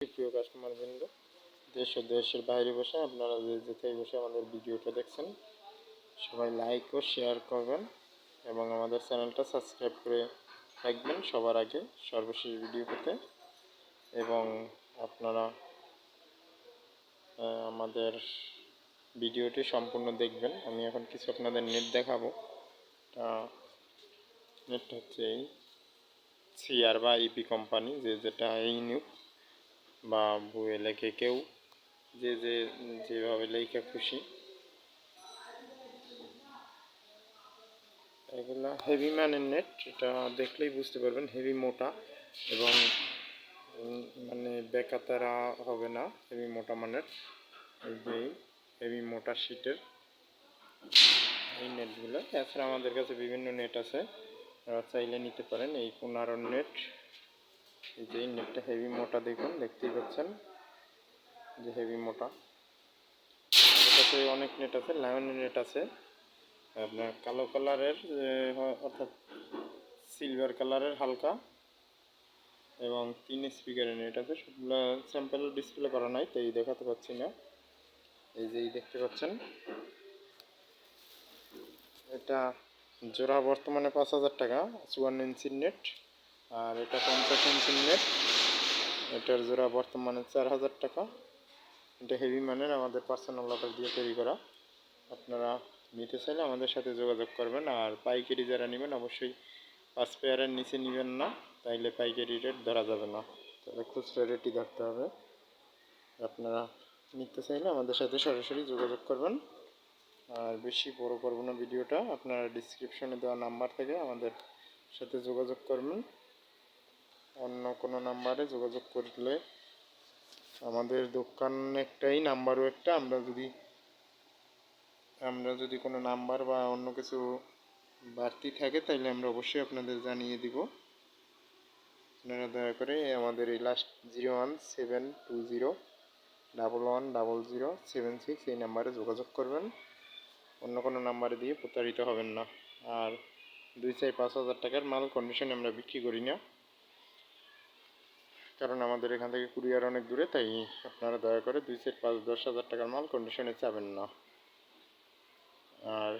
প্রিয় কাস্টমার বৃন্দ দেশ ও দেশের বাইরে বসে আপনারা যে যেথায় বসে আমাদের ভিডিওটা দেখছেন, সবাই লাইক ও শেয়ার করবেন এবং আমাদের চ্যানেলটা সাবস্ক্রাইব করে রাখবেন সবার আগে সর্বশেষ ভিডিও পেতে এবং আপনারা আমাদের ভিডিওটি সম্পূর্ণ দেখবেন। আমি এখন কিছু আপনাদের নেট দেখাবো। তা নেটটা হচ্ছে এই সিআর বা ইপি কোম্পানি যে যেটা এই নিউ বা বইয়ে লেখে কেউ যে যে, যেভাবে লেখা খুশি। এগুলা হেভি ম্যানের নেট এটা দেখলেই বুঝতে পারবেন হেভি মোটা এবং মানে বেকাতারা হবে না হেভি মোটা মানের। এই হেভি মোটা শীটের এই নেটগুলো এছাড়া আমাদের কাছে বিভিন্ন নেট আছে চাইলে নিতে পারেন। এই পনেরো নেট এই যে নেটটা হেভি মোটা দেখুন, দেখতেই পাচ্ছেন? যে হেভি মোটা। কাছে অনেক নেট আছে লায়নের নেট আছে। আপনার কালো কালারের অর্থাৎ সিলভার কালারের হালকা। এবং তিন স্পিকারের নেট আছে। সবগুলো স্যাম্পল ডিসপ্লে করা নাই তাই দেখাতে পাচ্ছি না। এই যে দেখতে পাচ্ছেন? এটা জোড়া বর্তমানে পাঁচ হাজার টাকা, চুয়ান্ন ইঞ্চির নেট আর এটা পঞ্চাশ ইঞ্চির নেট এটার জোড়া বর্তমানে চার হাজার টাকা। এটা হেভি মানের, আমাদের পার্সোনাল অর্ডার দিয়ে তৈরি করা। আপনারা নিতে চাইলে আমাদের সাথে যোগাযোগ করবেন। আর পাইকারি যারা নেবেন, অবশ্যই পাঁচ পেয়ারের নিচে নেবেন না, তাইলে পাইকারি রেট ধরা যাবে না। তাহলে খুচরা রেটই ধরতে হবে। আপনারা নিতে চাইলে আমাদের সাথে সরাসরি যোগাযোগ করবেন। আর বেশি বড় করব না ভিডিওটা। আপনারা ডিসক্রিপশনে দেওয়া নাম্বার থেকে আমাদের সাথে যোগাযোগ করবেন। কোনো নাম্বারে যোগাযোগ করলে আমাদের দোকান একটাই নাম্বারও একটা। আমরা যদি আমরা যদি কোনো নাম্বার বা অন্য কিছু বাড়তি থাকে তাহলে আমরা অবশ্যই আপনাদের জানিয়ে দিব। আপনারা দয়া করে আমাদের এই last zero one seven two zero double one double zero seven six এই নাম্বারে যোগাযোগ করবেন। অন্য কোনো নাম্বারে দিয়ে প্রতারিত হবেন না। আর দুই চার পাঁচ হাজার টাকার মাল কন্ডিশনে আমরা বিক্রি করি না। কারণ আমাদের এখান থেকে কুরিয়ার অনেক দূরে, তাই আপনারা দয়া করে দুই সেট পাঁচ, দশ হাজার টাকার মাল কন্ডিশনে চাবেন না। আর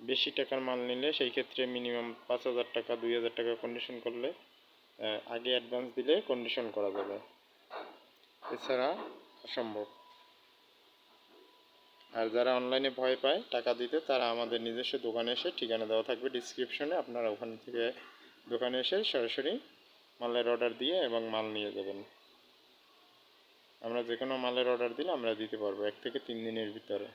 বেশি টাকার মাল নিলে সেই ক্ষেত্রে মিনিমাম পাঁচ হাজার টাকা, দুই হাজার টাকা কন্ডিশন করলে আগে অ্যাডভান্স দিলে কন্ডিশন করা যাবে। এছাড়া অসম্ভব আর যারা অনলাইনে ভয় পায় টাকা দিতে, তারা আমাদের নিজস্ব দোকানে এসে ঠিকানা দেওয়া থাকবে ডিসক্রিপশনে আপনারা ওখান থেকে দোকানে এসে সরাসরি মালের অর্ডার দিয়ে এবং মাল নিয়ে যাবেন। আমরা যে কোনো মালের অর্ডার দিলে আমরা দিতে পারব, এক থেকে তিন দিনের ভিতরে।